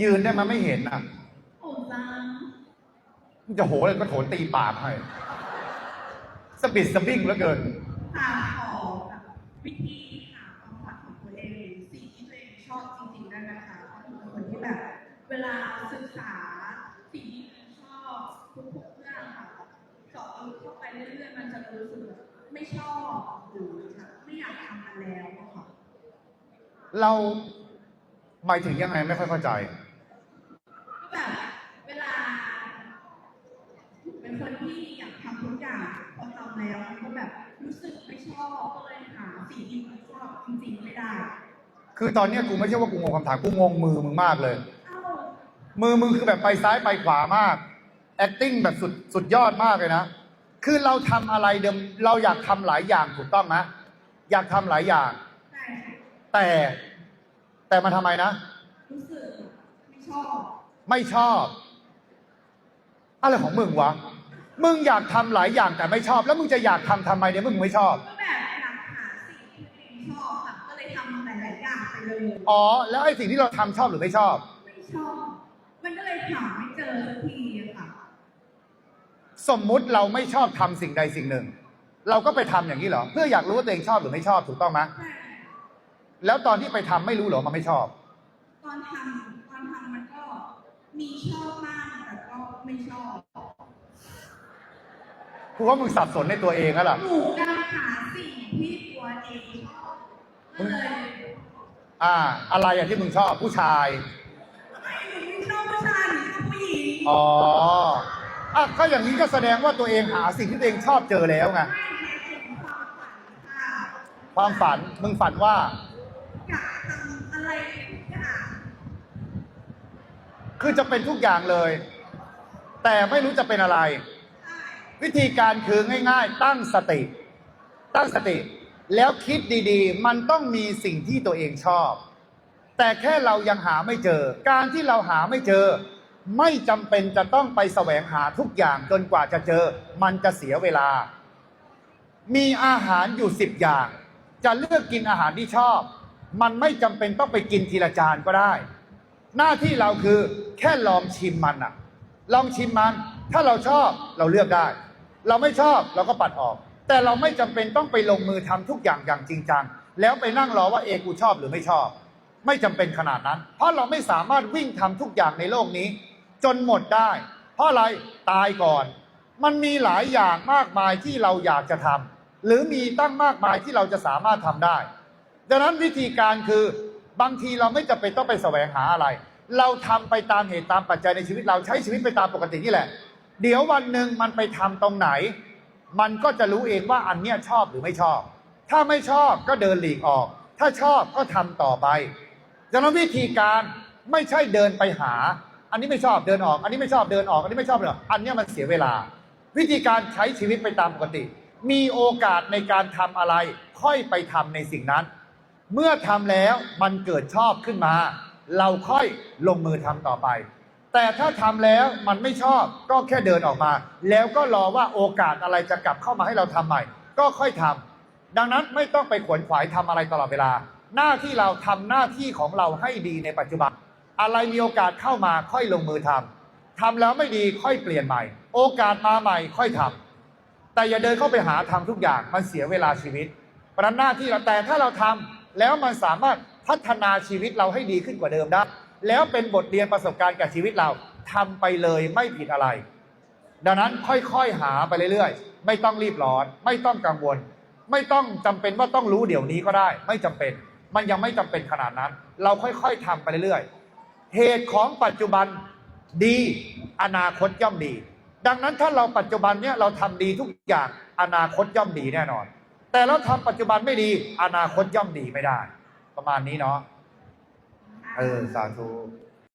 ยืนได้มันไม่เห็นอะโอ้จังมึงจะโหเลยก็โถนตีปากให้สปิดสบิ้งเหลือเกิน ค่ะขอแบบวิธีหาความฝันของตัวเองสิ่งที่ตัวเองชอบจริงๆได้ไหมคะเพราะหนูเป็นคนที่แบบ เวลาศึกษาสิ่งที่ตัวเองชอบทุกๆเรื่องค่ะเจาะลึกเข้าไปเรื่อยๆมันจะรู้สึกแบบไม่ชอบหรือแบบไม่อยากทำมันแล้วอะค่ะ เราหมายถึงยังไงไม่ค่อยเข้าใจ ก็แบบเวลา เป็นคนที่อยากทำทุกอย่างพอทำแล้วมันก็แบบรู้สึกไม่ชอบก็เลยหาสิ่งที่มันชอบจริงๆไม่ได้คือตอนเนี้ยกูไม่ใช่ว่ากูงงคำถามกูงงมือมึงมากเลย เอ้ามือมึงคือแบบไปซ้ายไปขวามาก acting แบบสุดสุดยอดมากเลยนะ คือเราทำอะไรเดิมเราอยากทำหลายอย่างถูกต้องไหมอยากทำหลายอย่างได้ค่ะแต่แต่มันทำไมนะ รู้สึกไม่ชอบ ไม่ชอบ อะไรของมึงวะ มึงอยากทำหลายอย่างแต่ไม่ชอบ แล้วมึงจะอยากทำทำไมเนี่ยมึงไม่ชอบก็แบบอยากหาสิ่งที่ตัวเองชอบค่ะก็เลยทำหลายๆอย่างไปเลยอ๋อ แล้วไอ้สิ่งที่เราทำชอบหรือไม่ชอบ ไม่ชอบ มันก็เลยหาไม่เจอสักทีอะค่ะ สมมุติเราไม่ชอบทำสิ่งใดสิ่งหนึ่ง เราก็ไปทำอย่างนี้เหรอ เพื่ออยากรู้ว่าตัวเองชอบหรือไม่ชอบถูกต้องไหมใช่แล้วตอนที่ไปทำไม่รู้เหรอมันไม่ชอบ ตอนทำตอนทำมันก็มีชอบบ้างแต่ก็ไม่ชอบ กูว่ามึงสับสนในตัวเองแล้วล่ะ หนูกำลังหาสิ่งที่ตัวเองชอบก็เลยอ่า อะไรอะที่มึงชอบผู้ชายไม่หนูไม่ชอบผู้ชายหนูชอบผู้หญิงอ๋ออะก็อย่างนี้ก็แสดงว่าตัวเองหาสิ่งที่ตัวเองชอบเจอแล้วไง ไม่แค่เป็นความฝันค่ะความฝัน มึงฝันว่า อยากทำอะไรทุกอย่างคือจะเป็นทุกอย่างเลย แต่ไม่รู้จะเป็นอะไรใช่ วิธีการคือง่าย ๆ ตั้งสติ ตั้งสติ แล้วคิดดีๆ มันต้องมีสิ่งที่ตัวเองชอบ แต่แค่เรายังหาไม่เจอ การที่เราหาไม่เจอ ไม่จำเป็นจะต้องไปแสวงหาทุกอย่างจนกว่าจะเจอ มันจะเสียเวลา มีอาหารอยู่สิบอย่าง จะเลือกกินอาหารที่ชอบ มันไม่จำเป็นต้องไปกินทีละจานก็ได้ หน้าที่เราคือแค่ลองชิมมันอะลองชิมมัน ถ้าเราชอบเราเลือกได้ เราไม่ชอบเราก็ปัดออก แต่เราไม่จำเป็นต้องไปลงมือทำทุกอย่างอย่างจริงจังแล้วไปนั่งรอว่าเอกูชอบหรือไม่ชอบ ไม่จำเป็นขนาดนั้น เพราะเราไม่สามารถวิ่งทำทุกอย่างในโลกนี้ จนหมดได้ เพราะอะไรตายก่อน มันมีหลายอย่างมากมายที่เราอยากจะทำหรือมีตั้งมากมายที่เราจะสามารถทำได้ ดังนั้นวิธีการคือบางทีเราไม่จำเป็นต้องไปแสวงหาอะไร เราทำไปตามเหตุตามปัจจัยในชีวิตเราใช้ชีวิตไปตามปกตินี่แหละ เดี๋ยววันหนึ่งมันไปทำตรงไหน มันก็จะรู้เองว่าอันเนี้ยชอบหรือไม่ชอบ ถ้าไม่ชอบก็เดินหลีกออก ถ้าชอบก็ทำต่อไปดังนั้นวิธีการไม่ใช่เดินไปหา อันนี้ไม่ชอบเดินออก อันนี้ไม่ชอบเดินออก อันนี้ไม่ชอบเดินออกอันเนี้ยมันเสียเวลา วิธีการใช้ชีวิตไปตามปกติ มีโอกาสในการทำอะไร ค่อยไปทำในสิ่งนั้น เมื่อทำแล้วมันเกิดชอบขึ้นมา เราค่อยลงมือทำต่อไป แต่ถ้าทำแล้วมันไม่ชอบก็แค่เดินออกมา แล้วก็รอว่าโอกาสอะไรจะกลับเข้ามาให้เราทำใหม่ ก็ค่อยทำดังนั้นไม่ต้องไปขวนขวายทำอะไรตลอดเวลา หน้าที่เราทำหน้าที่ของเราให้ดีในปัจจุบัน อะไรมีโอกาสเข้ามาค่อยลงมือทำทำแล้วไม่ดีค่อยเปลี่ยนใหม่ โอกาสมาใหม่ค่อยทำแต่อย่าเดินเข้าไปหาทำทุกอย่างมันเสียเวลาชีวิตเพราะฉะนั้นหน้าที่เราแต่ถ้าเราทำแล้วมันสามารถพัฒนาชีวิตเราให้ดีขึ้นกว่าเดิมได้ แล้วเป็นบทเรียนประสบการณ์กับชีวิตเราทำไปเลยไม่ผิดอะไร ดังนั้นค่อยๆหาไปเรื่อยๆ ไม่ต้องรีบร้อน ไม่ต้องกังวล ไม่ต้องจำเป็นว่าต้องรู้เดี๋ยวนี้ก็ได้ ไม่จำเป็น มันยังไม่จำเป็นขนาดนั้น เราค่อยๆทำไปเรื่อยๆ เหตุของปัจจุบันดีอนาคตย่อมดี ดังนั้นถ้าเราปัจจุบันเนี่ยเราทำดีทุกอย่างอนาคตย่อมดีแน่นอน แต่เราทำปัจจุบันไม่ดี อนาคตย่อมดีไม่ได้ ประมาณนี้เนาะ เออสาธุ